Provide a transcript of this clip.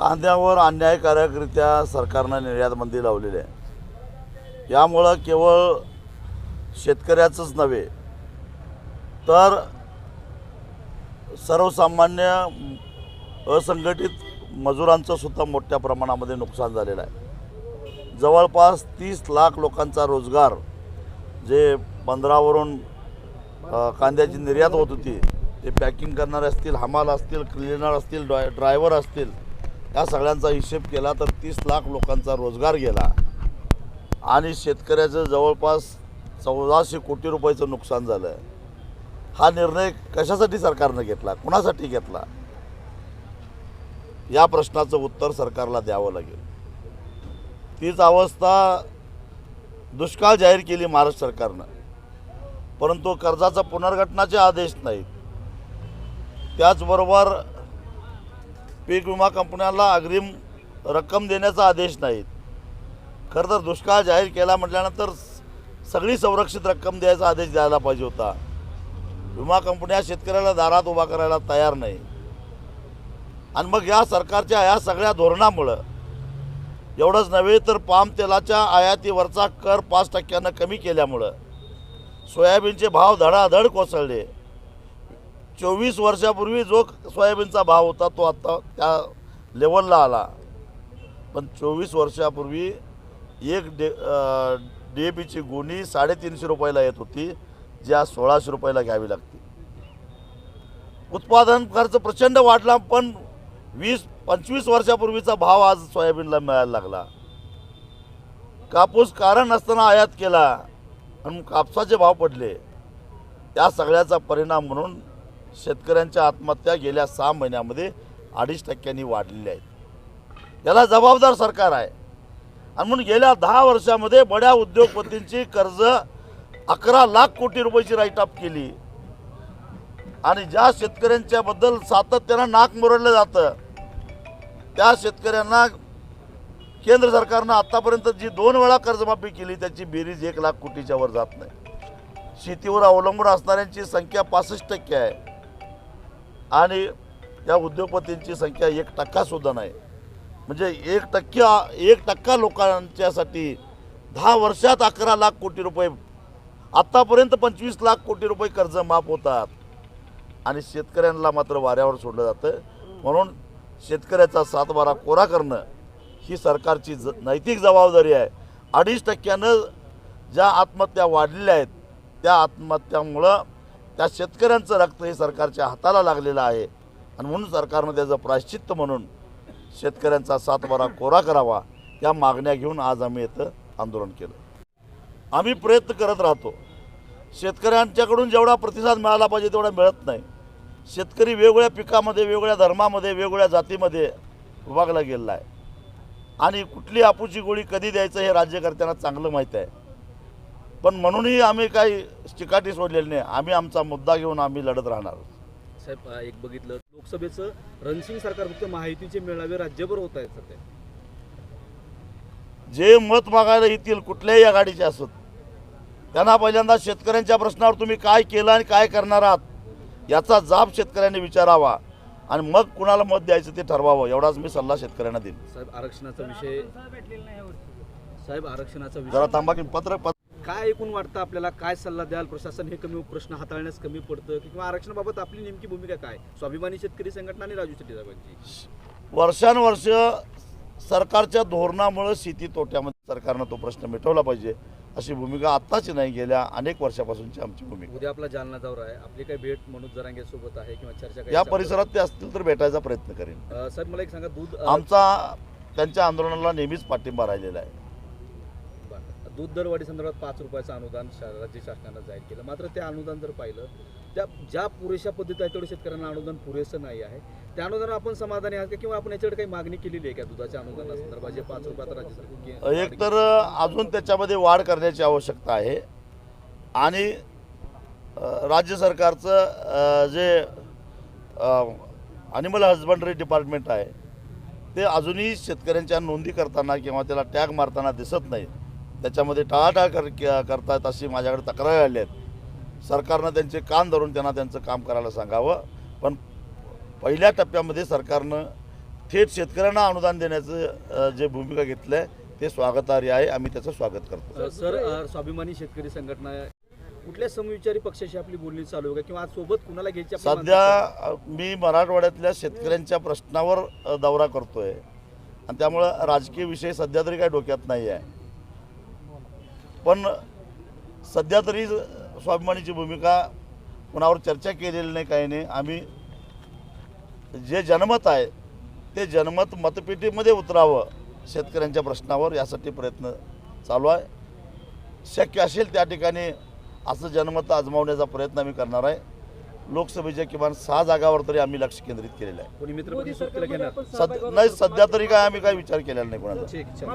कांद्यावर अन्यायकारकरित्या सरकारनं निर्यातबंदी लावलेली आहे. यामुळं केवळ शेतकऱ्याचंच नव्हे तर सर्वसामान्य असंघटित मजुरांचं सुद्धा मोठ्या प्रमाणामध्ये नुकसान झालेलं आहे. जवळपास तीस लाख लोकांचा रोजगार जे पंधरावरून कांद्याची निर्यात होत होती ते पॅकिंग करणारे असतील हमाल असतील क्लिनर असतील ड्राय ड्रायव्हर असतील या सगळ्यांचा हिशेब केला तर तीस लाख लोकांचा रोजगार गेला. आणि शेतकऱ्याचं जवळपास चौदाशे कोटी रुपयाचं नुकसान झालं हा निर्णय कशासाठी सरकारनं घेतला? कुणासाठी घेतला? या प्रश्नाचं उत्तर सरकारला द्यावं लागेल. तीच अवस्था दुष्काळ जाहीर केली महाराष्ट्र सरकारनं. परंतु कर्जाचा पुनर्गठनाचे आदेश नाहीत. त्याचबरोबर पीक विमा कंपन्यांना अग्रिम रक्कम देण्याचा आदेश नाहीत. खरं तर दुष्काळ जाहीर केला म्हटल्यानंतर सगळी संरक्षित रक्कम द्यायचा आदेश द्यायला पाहिजे होता. विमा कंपन्या शेतकऱ्याला दारात उभा करायला तयार नाही. आणि मग या सरकारच्या या सगळ्या धोरणामुळं एवढंच नव्हे तर पाम तेलाच्या आयातीवरचा कर पाच टक्क्यानं कमी केल्यामुळं सोयाबीनचे भाव धडाधड कोसळले. चोवीस वर्षापूर्वी जो सोयाबीनचा भाव होता तो आता त्या लेवलला आला. पण चोवीस वर्षापूर्वी एक डे डी ए पीची गोणी साडेतीनशे रुपयाला येत होती जी आज सोळाशे रुपयाला घ्यावी लागते. उत्पादन खर्च प्रचंड वाढला पण वीस पंचवीस वर्षापूर्वीचा भाव आज सोयाबीनला मिळायला लागला. कापूस कारण नसताना आयात केला आणि कापसाचे भाव पडले. त्या सगळ्याचा परिणाम म्हणून शेतकऱ्यांच्या आत्महत्या गेल्या सहा महिन्यामध्ये अडीच टक्क्यांनी वाढलेल्या आहेत. याला जबाबदार सरकार आहे. आणि म्हणून गेल्या दहा वर्षामध्ये बड्या उद्योगपतींची कर्ज अकरा लाख कोटी रुपयाची राईट अप केली. आणि ज्या शेतकऱ्यांच्याबद्दल सातत्यानं नाक मुरडलं जातं त्या शेतकऱ्यांना केंद्र सरकारनं आत्तापर्यंत जी दोन वेळा कर्जमाफी केली त्याची बेरीज एक लाख कोटीच्या वर जात नाही. शेतीवर अवलंबून असणाऱ्यांची संख्या पासष्ट टक्के आहे. आणि या उद्योगपतींची संख्या एक टक्कासुद्धा नाही. म्हणजे एक टक्क्या एक टक्का लोकांच्यासाठी दहा वर्षात अकरा लाख कोटी रुपये आत्तापर्यंत पंचवीस लाख कोटी रुपये कर्ज माफ होतात. आणि शेतकऱ्यांना मात्र वाऱ्यावर सोडलं जातं. म्हणून शेतकऱ्याचा सातबारा कोरा करणं ही सरकारची ज नैतिक जबाबदारी आहे. अडीच टक्क्यानं ज्या आत्महत्या वाढलेल्या आहेत त्या आत्महत्यामुळं त्या शेतकऱ्यांचं रक्त हे सरकारच्या हाताला लागलेलं आहे. आणि म्हणून सरकारनं त्याचं प्रायश्चित्त म्हणून शेतकऱ्यांचा सातबारा कोरा करावा या मागण्या घेऊन आज आम्ही इथं आंदोलन केलं. आम्ही प्रयत्न करत राहतो. शेतकऱ्यांच्याकडून जेवढा प्रतिसाद मिळाला पाहिजे तेवढा मिळत नाही. शेतकरी वेगवेगळ्या पिकामध्ये वेगवेगळ्या धर्मामध्ये वेगवेगळ्या जातीमध्ये विभागला गेलेला आहे. आणि कुठली आपूची गोळी कधी द्यायचं हे राज्यकर्त्यांना चांगलं माहीत आहे. पण म्हणूनही आम्ही काही चिकाटी सोडलेली नाही. आम्ही आमचा मुद्दा घेऊन आम्ही लढत राहणार. साहेब एक बघितलं लोकसभेचं रणसिंग सरकार फक्त माहितीचे मेळावे राज्यभर होत आहेत सध्या. जे मत मागायला येतील कुठल्याही आघाडीचे असत त्यांना पहिल्यांदा शेतकऱ्यांच्या प्रश्नावर तुम्ही काय केलं आणि काय करणार आहात याचा जाब शेतकऱ्यांनी विचारावा आणि मग कुणाला मत द्यायचं ते ठरवावं एवढाच मी सल्ला शेतकऱ्यांना देईन. साहेब आरक्षणाचा विषय साहेब आरक्षणाचा जरा विषय थांबा की पत्र काय एकूण वाटतं आपल्याला? काय सल्ला द्याल? प्रशासन हे कमी प्रश्न हाताळण्यास कमी पडतं किंवा आरक्षणाबाबत आपली नेमकी भूमिका काय? स्वाभिमानी शेतकरी संघटना आणि राजू शेट्टी साहेबांची. वर्षानुवर्ष सरकारच्या धोरणामुळे शेती तोट्यामध्ये सरकारनं तो प्रश्न मिटवला पाहिजे अशी भूमिका आत्ताची नाही गेल्या अनेक वर्षापासूनची आमची भूमिका. उद्या आपला जालना दौरा आहे. आपली काही भेट मनोज जरांगे सोबत आहे किंवा चर्चा या परिसरात ते असतील तर भेटायचा प्रयत्न करेन. साहेब मला एक सांगा दूध आमचा त्यांच्या आंदोलनाला नेहमीच पाठिंबा राहिलेला आहे. दूध दरवाढी संदर्भात पाच रुपयाचं अनुदान शा- राज्य शासनानं जाहीर केलं. मात्र ते अनुदान जर पाहिलं त्या ज्या पुरेशा पद्धती आहे तेवढं शेतकऱ्यांना अनुदान पुरेसं नाही आहे. त्या अनुदान आपण समाधानी आहात का? किंवा आपण याच्याकडे काही मागणी केलेली आहे का दुधाच्या अनुदानासंदर्भात जे पाच रुपयात राज्य सरकार एक तर अजून त्याच्यामध्ये वाढ करण्याची आवश्यकता आहे. आणि राज्य सरकारचं जे ॲनिमल हजबंडरी डिपार्टमेंट आहे ते अजूनही शेतकऱ्यांच्या नोंदी करताना किंवा त्याला टॅग मारताना दिसत नाही त्याच्यामध्ये टाळाटाळ कर करतायत अशी माझ्याकडे तक्रारी आल्या आहेत. सरकारनं त्यांचे कान धरून त्यांना त्यांचं काम करायला सांगावं. पण पहिल्या टप्प्यामध्ये सरकारनं थेट शेतकऱ्यांना अनुदान देण्याचं जे भूमिका घेतलं आहे ते स्वागतार्ह आहे. आम्ही त्याचं स्वागत करतो. सर स्वाभिमानी शेतकरी संघटना कुठल्या समविचारी पक्षाशी आपली बोलणी चालू आहे? का किंवा आज सोबत कुणाला घ्यायची सध्या मी मराठवाड्यातल्या शेतकऱ्यांच्या प्रश्नावर दौरा करतोय. आणि त्यामुळं राजकीय विषय सध्या तरी काही डोक्यात नाही आहे पण सध्या तरी स्वाभिमानीची भूमिका कुणावर चर्चा केलेली नाही काही नाही. आम्ही जे जनमत आहे ते जनमत मतपेटीमध्ये उतरावं शेतकऱ्यांच्या प्रश्नावर यासाठी प्रयत्न चालू आहे. शक्य असेल त्या ठिकाणी असं जनमत आजमावण्याचा प्रयत्न आम्ही करणार आहे. लोकसभेच्या किमान सहा जागावर तरी आम्ही लक्ष केंद्रित केलेलं आहे. सध्या नाही सध्या तरी काय आम्ही काय विचार केलेला नाही कोणाचा. ठीक आहे, चला.